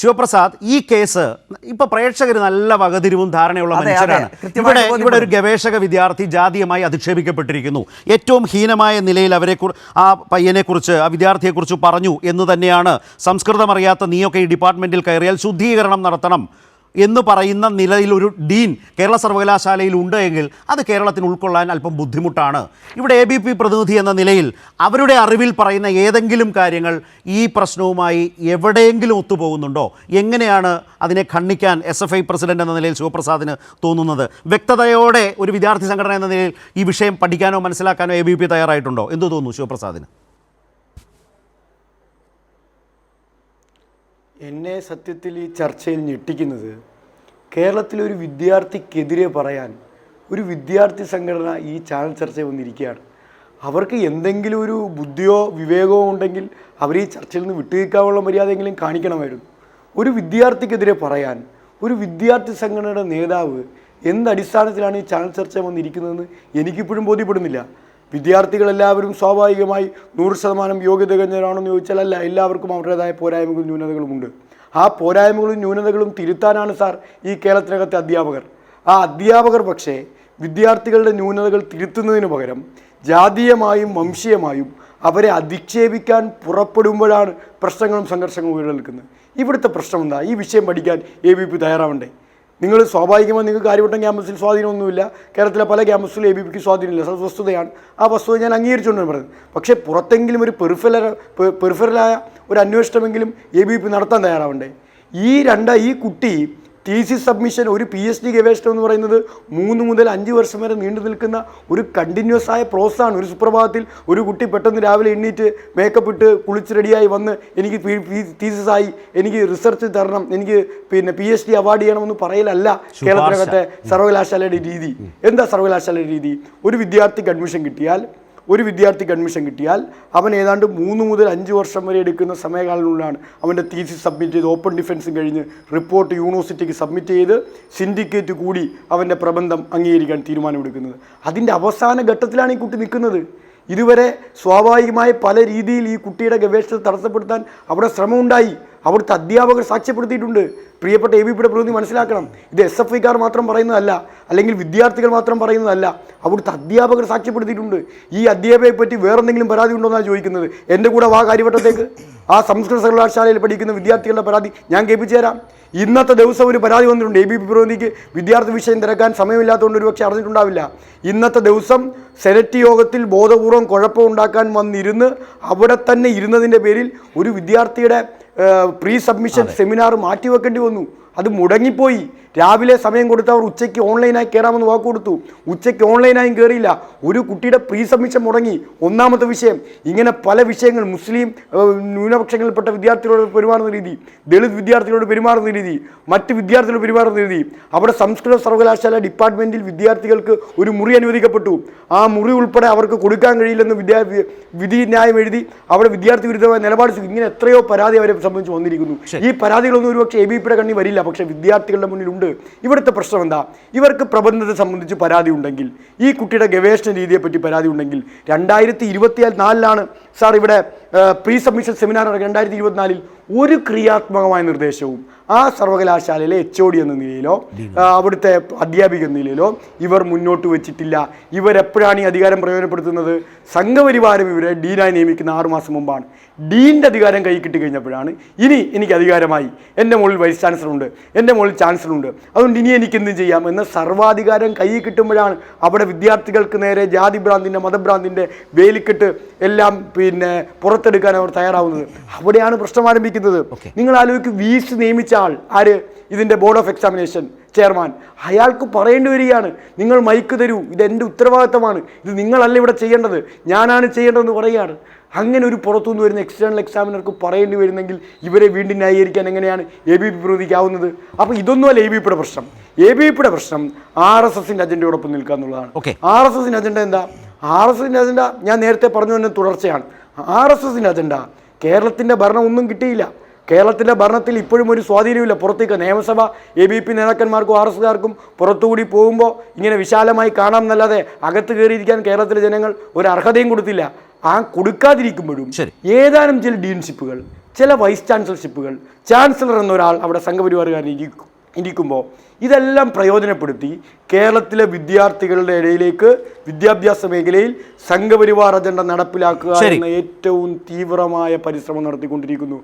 ശിവപ്രസാദ് ഈ കേസ് ഇപ്പൊ പ്രേക്ഷകർ നല്ല വകതിരിവും ധാരണയുള്ള മനുഷ്യരാണ്. ഇവിടെ ഇവിടെ ഒരു ഗവേഷക വിദ്യാർത്ഥി ജാതീയമായി അധിക്ഷേപിക്കപ്പെട്ടിരിക്കുന്നു. ഏറ്റവും ഹീനമായ നിലയിൽ അവരെ ആ പയ്യനെ കുറിച്ച് ആ വിദ്യാർത്ഥിയെ കുറിച്ച് പറഞ്ഞു എന്ന് തന്നെയാണ് സംസ്കൃതം അറിയാത്ത നീയൊക്കെ ഈ ഡിപ്പാർട്ട്മെന്റിൽ കയറിയാൽ ശുദ്ധീകരണം നടത്തണം. എന്ന് പറയുന്ന നിലയിൽ ഒരു ഡീൻ കേരള സർവകലാശാലയിൽ ഉണ്ട് എങ്കിൽ അത് കേരളത്തിന് ഉൾക്കൊള്ളാൻ അല്പം ബുദ്ധിമുട്ടാണ്. ഇവിടെ എ ബി പി പ്രതിനിധി എന്ന നിലയിൽ അവരുടെ അറിവിൽ പറയുന്ന ഏതെങ്കിലും കാര്യങ്ങൾ ഈ പ്രശ്നവുമായി എവിടെയെങ്കിലും ഒത്തുപോകുന്നുണ്ടോ? എങ്ങനെയാണ് അതിനെ ഖണ്ഡിക്കാൻ എസ് എഫ് ഐ പ്രസിഡന്റ് എന്ന നിലയിൽ ശിവപ്രസാദിന് തോന്നുന്നത്? വ്യക്തതയോടെ ഒരു വിദ്യാർത്ഥി സംഘടന എന്ന നിലയിൽ ഈ വിഷയം പഠിക്കാനോ മനസ്സിലാക്കാനോ എ ബി പി തയ്യാറായിട്ടുണ്ടോ? എന്തു തോന്നുന്നു ശിവപ്രസാദിന്? എന്നെ സത്യത്തിൽ ഈ ചർച്ചയിൽ ഞെട്ടിക്കുന്നത് കേരളത്തിലെ ഒരു വിദ്യാർത്ഥിക്കെതിരെ പറയാൻ ഒരു വിദ്യാർത്ഥി സംഘടന ഈ ചാനൽ ചർച്ചയിൽ വന്നിരിക്കുകയാണ്. അവർക്ക് എന്തെങ്കിലും ഒരു ബുദ്ധിയോ വിവേകമോ ഉണ്ടെങ്കിൽ അവർ ഈ ചർച്ചയിൽ നിന്ന് വിട്ടുനിൽക്കാനുള്ള മര്യാദയെങ്കിലും കാണിക്കണമായിരുന്നു. ഒരു വിദ്യാർത്ഥിക്കെതിരെ പറയാൻ ഒരു വിദ്യാർത്ഥി സംഘടനയുടെ നേതാവ് എന്ത് അടിസ്ഥാനത്തിലാണ് ഈ ചാനൽ ചർച്ച വന്നിരിക്കുന്നതെന്ന് എനിക്കിപ്പോഴും ബോധ്യപ്പെടുന്നില്ല. വിദ്യാർത്ഥികളെല്ലാവരും സ്വാഭാവികമായി നൂറ് ശതമാനം യോഗ്യത കഴിഞ്ഞവരാണെന്ന് ചോദിച്ചാൽ അല്ല എല്ലാവർക്കും അവരുടേതായ പോരായ്മകളും ന്യൂനതകളുമുണ്ട്. ആ പോരായ്മകളും ന്യൂനതകളും തിരുത്താനാണ് സാർ ഈ കേരളത്തിനകത്തെ അധ്യാപകർ. ആ അധ്യാപകർ പക്ഷേ വിദ്യാർത്ഥികളുടെ ന്യൂനതകൾ തിരുത്തുന്നതിന് പകരം ജാതീയമായും വംശീയമായും അവരെ അധിക്ഷേപിക്കാൻ പുറപ്പെടുമ്പോഴാണ് പ്രശ്നങ്ങളും സംഘർഷങ്ങളും ഉയർന്നിൽക്കുന്നത് ഇവിടുത്തെ പ്രശ്നം എന്താ ഈ വിഷയം പഠിക്കാൻ എ ബി പി തയ്യാറാവണ്ടേ? നിങ്ങൾ സ്വാഭാവികമായി നിങ്ങൾക്ക് കാര്യവട്ടം ക്യാമ്പസിൽ സ്വാധീനമൊന്നുമില്ല. കേരളത്തിലെ പല ക്യാമ്പസിലും എ ബി പിക്ക് സ്വാധീനമില്ല. വസ്തുതയാണ് ആ വസ്തുത ഞാൻ അംഗീകരിച്ചുകൊണ്ടാണ് പറയുന്നത് പക്ഷേ പുറത്തെങ്കിലും ഒരു പെർഫല പെർഫറലായ ഒരു അന്വേഷണമെങ്കിലും എ ബി പി നടത്താൻ തയ്യാറാവണ്ടേ? ഈ രണ്ട ഈ കുട്ടി ടി സി സബ്മിഷൻ ഒരു പി എച്ച് ഡി ഗവേഷണം എന്ന് പറയുന്നത് മൂന്ന് മുതൽ അഞ്ച് വർഷം വരെ നീണ്ടു നിൽക്കുന്ന ഒരു കണ്ടിന്യൂസ് ആയ പ്രോസസ്സാണ് ഒരു സുപ്രഭാതത്തിൽ ഒരു കുട്ടി പെട്ടെന്ന് രാവിലെ എണ്ണീറ്റ് മേക്കപ്പ് ഇട്ട് കുളിച്ച് റെഡിയായി വന്ന് എനിക്ക് തീസിസ് ആയി എനിക്ക് റിസർച്ച് തരണം എനിക്ക് പിന്നെ പി എച്ച് ഡി അവാർഡ് ചെയ്യണമെന്ന് പറയലല്ല കേരളത്തിനകത്തെ സർവകലാശാലയുടെ രീതി. എന്താ സർവകലാശാലയുടെ രീതി? ഒരു വിദ്യാർത്ഥിക്ക് അഡ്മിഷൻ കിട്ടിയാൽ ഒരു വിദ്യാർത്ഥിക്ക് അഡ്മിഷൻ കിട്ടിയാൽ അവൻ ഏതാണ്ട് മൂന്ന് മുതൽ അഞ്ച് വർഷം വരെ എടുക്കുന്ന സമയകാലങ്ങളിലാണ് അവന്റെ തീസിസ് സബ്മിറ്റ് ചെയ്ത് ഓപ്പൺ ഡിഫൻസും കഴിഞ്ഞ് റിപ്പോർട്ട് യൂണിവേഴ്സിറ്റിക്ക് സബ്മിറ്റ് ചെയ്ത് സിൻഡിക്കേറ്റ് കൂടി അവന്റെ പ്രബന്ധം അംഗീകരിക്കാൻ തീരുമാനമെടുക്കുന്നത്. അതിന്റെ അവസാന ഘട്ടത്തിലാണ് ഈ കുട്ടി നിൽക്കുന്നത്. ഇതുവരെ സ്വാഭാവികമായി പല രീതിയിൽ ഈ കുട്ടിയുടെ ഗവേഷണത്തെ തടസ്സപ്പെടുത്താൻ അവിടെ ശ്രമമുണ്ടായി. അവിടുത്തെ അധ്യാപകർ സാക്ഷ്യപ്പെടുത്തിയിട്ടുണ്ട്. പ്രിയപ്പെട്ട എ ബി പിയുടെ പ്രതിനിധി മനസ്സിലാക്കണം. ഇത് എസ് എഫ് ഐക്കാർ മാത്രം പറയുന്നതല്ല അല്ലെങ്കിൽ വിദ്യാർത്ഥികൾ മാത്രം പറയുന്നതല്ല അവിടുത്തെ അധ്യാപകർ സാക്ഷ്യപ്പെടുത്തിയിട്ടുണ്ട്. ഈ അധ്യാപകയെ പറ്റി വേറെന്തെങ്കിലും പരാതി ഉണ്ടോ എന്നാണ് ചോദിക്കുന്നത്. എന്റെ കൂടെ വാ കാര്യവട്ടത്തേക്ക്. ആ സംസ്കൃത സർവകലാശാലയിൽ പഠിക്കുന്ന വിദ്യാർത്ഥികളുടെ പരാതി ഞാൻ കേൾപ്പിച്ചു തരാം. ഇന്നത്തെ ദിവസം ഒരു പരാതി വന്നിട്ടുണ്ട് എ ബി പി പ്രതിനിധിക്ക്. വിദ്യാർത്ഥി വിഷയം തിരക്കാൻ സമയമില്ലാത്തതുകൊണ്ട് ഒരുപക്ഷെ അറിഞ്ഞിട്ടുണ്ടാവില്ല. ഇന്നത്തെ ദിവസം സെനറ്റ് യോഗത്തിൽ ബോധപൂർവം കുഴപ്പമുണ്ടാക്കാൻ വന്നിരുന്ന് അവിടെ തന്നെ ഇരുന്നതിന്റെ പേരിൽ ഒരു വിദ്യാർത്ഥിയുടെ പ്രീ സബ്മിഷൻ സെമിനാർ മാറ്റിവെക്കേണ്ടി വന്നു. അത് മുടങ്ങിപ്പോയി. രാവിലെ സമയം കൊടുത്തവർ ഉച്ചയ്ക്ക് ഓൺലൈനായി കയറാമെന്ന് വാക്ക് കൊടുത്തു. ഉച്ചയ്ക്ക് ഓൺലൈനായും കയറിയില്ല ഒരു കുട്ടിയുടെ പ്രീ സബ്മിഷൻ മുടങ്ങി. ഒന്നാമത്തെ വിഷയം ഇങ്ങനെ പല വിഷയങ്ങൾ മുസ്ലിം ന്യൂനപക്ഷങ്ങളിൽപ്പെട്ട വിദ്യാർത്ഥികളോട് പെരുമാറുന്ന രീതി ദളിത് വിദ്യാർത്ഥികളോട് പെരുമാറുന്ന രീതി മറ്റ് വിദ്യാർത്ഥികളോട് പെരുമാറുന്ന രീതി. അവിടെ സംസ്കൃത സർവകലാശാല ഡിപ്പാർട്ട്മെന്റിൽ വിദ്യാർത്ഥികൾക്ക് ഒരു മുറി അനുവദിക്കപ്പെട്ടു. ആ മുറി ഉൾപ്പെടെ അവർക്ക് കൊടുക്കാൻ കഴിയില്ലെന്ന് വിദ്യാ വിധി ന്യായം എഴുതി അവിടെ വിദ്യാർത്ഥി വിരുദ്ധമായ നിലപാട് ഇങ്ങനെ എത്രയോ പരാതി അവരെ സംബന്ധിച്ച് വന്നിരിക്കുന്നു. ഈ പരാതികളൊന്നും ഒരുപക്ഷെ എ ബി പിയുടെ കണ്ണി വരില്ല. പക്ഷേ വിദ്യാർത്ഥികളുടെ മുന്നിലുണ്ട്. ഇവിടുത്തെ പ്രശ്നം എന്താ? ഇവർക്ക് പ്രബന്ധത്തെ സംബന്ധിച്ച് പരാതി ഉണ്ടെങ്കിൽ ഈ കുട്ടിയുടെ ഗവേഷണ രീതിയെപ്പറ്റി പരാതി ഉണ്ടെങ്കിൽ രണ്ടായിരത്തി ഇരുപത്തി നാലിലാണ് സാർ ഇവിടെ പ്രീ സബ്മിഷൻ സെമിനാർ രണ്ടായിരത്തി ഇരുപത്തിനാലിൽ ഒരു ക്രിയാത്മകമായ നിർദ്ദേശവും ആ സർവകലാശാലയിലെ എച്ച് ഒ ഡി എന്ന നിലയിലോ അവിടുത്തെ അധ്യാപിക എന്ന നിലയിലോ ഇവർ മുന്നോട്ട് വെച്ചിട്ടില്ല. ഇവരെപ്പോഴാണ് ഈ അധികാരം പ്രയോജനപ്പെടുത്തുന്നത്? സംഘപരിവാരം ഇവരെ ഡീനായി നിയമിക്കുന്ന ആറുമാസം മുമ്പാണ്. ഡീന്റെ അധികാരം കൈ കിട്ടി കഴിഞ്ഞപ്പോഴാണ് ഇനി എനിക്ക് അധികാരമായി. എന്റെ മുകളിൽ വൈസ് ചാൻസലർ ഉണ്ട് എന്റെ മുകളിൽ ചാൻസലർ ഉണ്ട് അതുകൊണ്ട് ഇനി എനിക്ക് എന്തും ചെയ്യാം എന്ന സർവാധികാരം കൈ കിട്ടുമ്പോഴാണ് അവിടെ വിദ്യാർത്ഥികൾക്ക് നേരെ ജാതി ഭ്രാന്തിന്റെ മതഭ്രാന്തിന്റെ വേലിക്കെട്ട് എല്ലാം പിന്നെ പുറത്തെടുക്കാൻ അവർ തയ്യാറാവുന്നത്. അവിടെയാണ് പ്രശ്നം ആരംഭിക്കുന്നത്. നിങ്ങൾ ആലോചിക്കും വീസ് നിയമിച്ച ആൾ ആര്? ഇതിന്റെ ബോർഡ് ഓഫ് എക്സാമിനേഷൻ ചെയർമാൻ അയാൾക്ക് പറയേണ്ടി വരികയാണ്. നിങ്ങൾ മൈക്ക് തരൂ. ഇത് എന്റെ ഉത്തരവാദിത്തമാണ്. ഇത് നിങ്ങളല്ല ഇവിടെ ചെയ്യേണ്ടത്. ഞാനാണ് ചെയ്യേണ്ടതെന്ന് പറയുകയാണ്. അങ്ങനെ ഒരു പുറത്തുനിന്ന് വരുന്ന എക്സ്റ്റേണൽ എക്സാമിനർക്ക് പറയേണ്ടി വരുന്നെങ്കിൽ ഇവരെ വീണ്ടും ന്യായീകരിക്കാൻ എങ്ങനെയാണ് എ ബി പി പ്രതിക്കാവുന്നത് അപ്പോൾ ഇതൊന്നുമല്ല എ ബി പിയുടെ പ്രശ്നം. എ ബി പിയുടെ പ്രശ്നം ആർ എസ് എസിന്റെ അജണ്ടയോടൊപ്പം നിൽക്കുക എന്നുള്ളതാണ്. ഓക്കെ. ആർ എസ് എസിന്റെ അജണ്ട എന്താ? ആർ എസ് എസിന്റെ അജണ്ട ഞാൻ നേരത്തെ പറഞ്ഞു തന്നെ തുടർച്ചയാണ്. ആർ എസ് എസിന്റെ അജണ്ട കേരളത്തിന്റെ ഭരണം ഒന്നും കിട്ടിയില്ല. കേരളത്തിന്റെ ഭരണത്തിൽ ഇപ്പോഴും ഒരു സ്വാധീനമില്ല പുറത്തേക്ക് നിയമസഭ എ ബി പി നേതാക്കന്മാർക്കും ആർ എസ്കാർക്കും പുറത്തുകൂടി പോകുമ്പോൾ ഇങ്ങനെ വിശാലമായി കാണാം എന്നല്ലാതെ അകത്ത് കയറിയിരിക്കാൻ കേരളത്തിലെ ജനങ്ങൾ ഒരു അർഹതയും കൊടുത്തില്ല. ആ കൊടുക്കാതിരിക്കുമ്പോഴും. ഏതാനും ചില ഡീൻഷിപ്പുകൾ ചില വൈസ് ചാൻസലർഷിപ്പുകൾ ചാൻസലർ എന്നൊരാൾ അവിടെ സംഘപരിവാറുകാരൻ ഇരിക്കും. ഇരിക്കുമ്പോൾ ഇതെല്ലാം പ്രയോജനപ്പെടുത്തി കേരളത്തിലെ വിദ്യാർത്ഥികളുടെ ഇടയിലേക്ക് വിദ്യാഭ്യാസ മേഖലയിൽ സംഘപരിവാർ അജണ്ട നടപ്പിലാക്കുക എന്ന ഏറ്റവും തീവ്രമായ പരിശ്രമം നടത്തിക്കൊണ്ടിരിക്കുന്നു.